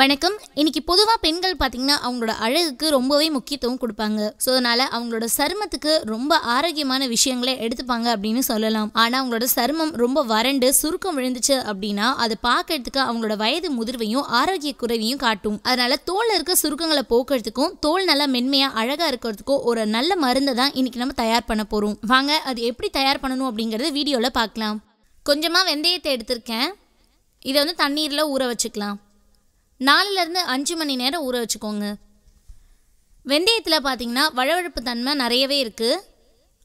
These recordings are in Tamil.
வணக்கம். இன்னைக்கு பொதுவாக பெண்கள் பார்த்தீங்கன்னா அவங்களோட அழகுக்கு ரொம்பவே முக்கியத்துவம் கொடுப்பாங்க. ஸோ அதனால அவங்களோட சருமத்துக்கு ரொம்ப ஆரோக்கியமான விஷயங்களை எடுத்துப்பாங்க அப்படின்னு சொல்லலாம். ஆனால் அவங்களோட சருமம் ரொம்ப வறண்டு சுருக்கம் விழுந்துச்சு அப்படின்னா அதை பார்க்கறதுக்கு அவங்களோட வயது முதிர்வையும் ஆரோக்கிய குறைவையும் காட்டும். அதனால தோல் இருக்க சுருக்கங்களை போக்குறதுக்கும் தோல் நல்லா மென்மையாக அழகாக இருக்கிறதுக்கும் ஒரு நல்ல மருந்தை தான் இன்னைக்கு நம்ம தயார் பண்ண போகிறோம் வாங்க அது எப்படி தயார் பண்ணணும் அப்படிங்கறத வீடியோவில் பார்க்கலாம். கொஞ்சமாக வெந்தயத்தை எடுத்திருக்கேன். இதை வந்து தண்ணீரில் ஊற வச்சுக்கலாம். நாலுலேருந்து அஞ்சு மணி நேரம் ஊற வச்சுக்கோங்க. வெந்தயத்தில் பார்த்தீங்கன்னா வழவழப்பு தன்மை நிறையவே இருக்குது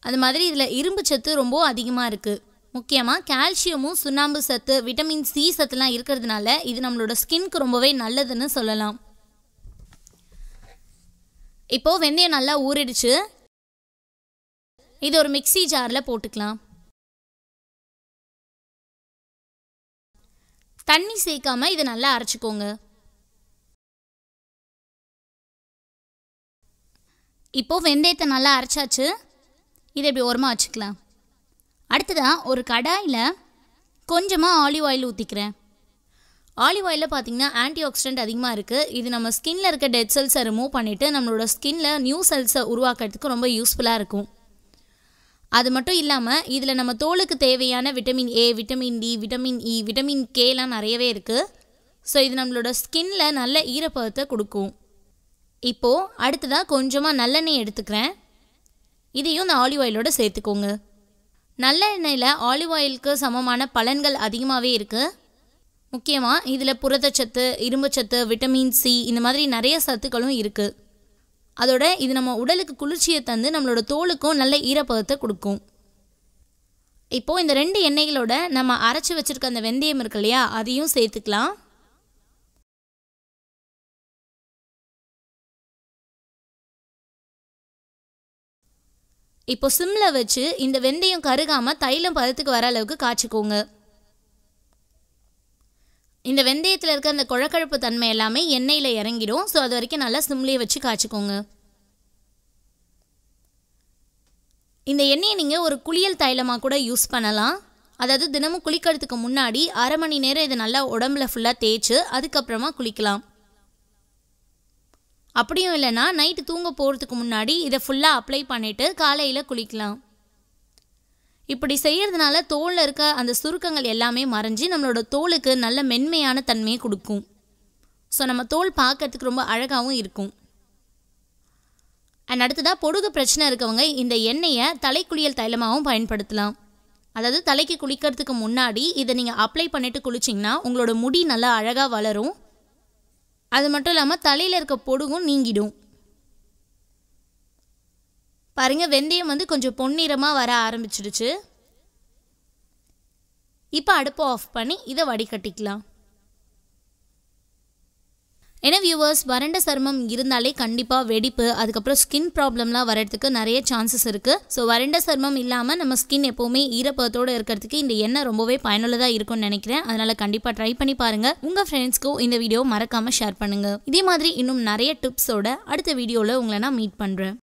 அது மாதிரி இதில் இரும்பு சத்து ரொம்ப அதிகமாக இருக்குது முக்கியமாக கால்சியமும் சுண்ணாம்பு சத்து விட்டமின் சி சத்துலாம் இருக்கிறதுனால இது நம்மளோட ஸ்கின்க்கு ரொம்பவே நல்லதுன்னு சொல்லலாம். இப்போது வெந்தயம் நல்லா ஊறிடுச்சு. இது ஒரு மிக்ஸி ஜாரில் போட்டுக்கலாம். தண்ணி சேர்க்காம இதை நல்லா அரைச்சிக்கோங்க. இப்போது வெந்தயத்தை நல்லா அரைச்சாச்சு. இதை இப்படி ஓரமாக வச்சுக்கலாம். அடுத்ததாக ஒரு கடாயில் கொஞ்சமாக ஆலிவ் ஆயில் ஊற்றிக்கிறேன் ஆலிவ் ஆயிலில் பார்த்தீங்கன்னா ஆன்டி ஆக்சிடென்ட் அதிகமாக இருக்குது இது நம்ம ஸ்கின்ல இருக்க டெட் செல்ஸை ரிமூவ் பண்ணிவிட்டு நம்மளோட ஸ்கின்ல நியூ செல்ஸை உருவாக்குறதுக்கு ரொம்ப யூஸ்ஃபுல்லாக இருக்கும். அது மட்டும் இல்லாமல் இதில் நம்ம தோலுக்கு தேவையான vitamin A vitamin D vitamin E vitamin கேலாம் நிறையவே இருக்குது ஸோ இது நம்மளோட ஸ்கின்ல நல்ல ஈரப்பதத்தை கொடுக்கும். இப்போது அடுத்ததாக கொஞ்சமாக நல்லெண்ணெய் எடுத்துக்கிறேன். இதையும் இந்த ஆலிவ் ஆயிலோட சேர்த்துக்கோங்க. நல்லெண்ணெயில் ஆலிவ் ஆயிலுக்கு சமமான பலன்கள் அதிகமாகவே இருக்குது முக்கியமாக இதில் புரதச்சத்து இரும்புச்சத்து விட்டமின் சி இந்த மாதிரி நிறைய சத்துக்களும் இருக்குது அதோட இது நம்ம உடலுக்கு குளிர்ச்சியை தந்து நம்மளோட தோலுக்கும் நல்ல ஈரப்பதத்தை கொடுக்கும். இப்போது இந்த ரெண்டு எண்ணெய்களோட நம்ம அரைச்சி வச்சுருக்க அந்த வெந்தயம் இருக்கு இல்லையா அதையும் சேர்த்துக்கலாம். இப்போ சிம்மில் வச்சு இந்த வெந்தயம் கருகாமல் தைலம் பதத்துக்கு வர அளவுக்கு காய்ச்சிக்கோங்க. இந்த வெந்தயத்தில் இருக்க அந்த குழக்கழப்பு தன்மை எல்லாமே எண்ணெயில் இறங்கிடும். ஸோ அது வரைக்கும் நல்லா சிம்லேயே வச்சு காய்ச்சிக்கோங்க. இந்த எண்ணெயை நீங்கள் ஒரு குளியல் தைலமாக கூட யூஸ் பண்ணலாம். அதாவது தினமும் குளிக்கிறதுக்கு முன்னாடி அரை மணி நேரம் இதை நல்லா உடம்புல ஃபுல்லாக தேய்ச்சி அதுக்கப்புறமா குளிக்கலாம். அப்படியும் இல்லைன்னா நைட்டு தூங்க போகிறதுக்கு முன்னாடி இதை ஃபுல்லாக அப்ளை பண்ணிவிட்டு காலையில் குளிக்கலாம். இப்படி செய்கிறதுனால தோலில் இருக்க அந்த சுருக்கங்கள் எல்லாமே மறைஞ்சு நம்மளோட தோலுக்கு நல்ல மென்மையான தன்மையை கொடுக்கும். ஸோ நம்ம தோல் பார்க்கறதுக்கு ரொம்ப அழகாகவும் இருக்கும். அண்ட் அடுத்ததாக பொடுகு பிரச்சனை இருக்கவங்க இந்த எண்ணெயை தலைக்குளியல் தைலமாகவும் பயன்படுத்தலாம். அதாவது தலைக்கு குளிக்கிறதுக்கு முன்னாடி இதை நீங்கள் அப்ளை பண்ணிவிட்டு குளிச்சிங்கன்னா உங்களோட முடி நல்லா அழகாக வளரும். அது மட்டும் இல்லாமல் தலையில் இருக்க பொடுகும் நீங்கிடும். பாருங்க வெந்தயம் வந்து கொஞ்சம் பொன்னிறமாக வர ஆரம்பிச்சிடுச்சு. இப்போ அடுப்பை ஆஃப் பண்ணி இதை வடிகட்டிக்கலாம். ஏன்னா வியூவர்ஸ் வறண்ட சருமம் இருந்தாலே கண்டிப்பாக வெடிப்பு அதுக்கப்புறம் ஸ்கின் ப்ராப்ளம்லாம் வரதுக்கு நிறைய சான்சஸ் இருக்குது ஸோ வறண்ட சருமம் இல்லாமல் நம்ம ஸ்கின் எப்போவுமே ஈரப்பதத்தோடு இருக்கிறதுக்கு இந்த எண்ணெய் ரொம்பவே பயனுள்ளதாக இருக்கும்னு நினைக்கிறேன். அதனால் கண்டிப்பாக ட்ரை பண்ணி பாருங்கள் உங்கள் ஃப்ரெண்ட்ஸ்க்கும் இந்த வீடியோ மறக்காமல் ஷேர் பண்ணுங்கள் இதே மாதிரி இன்னும் நிறைய டிப்ஸோட அடுத்த வீடியோவில் உங்களை நான் மீட் பண்ணுறேன்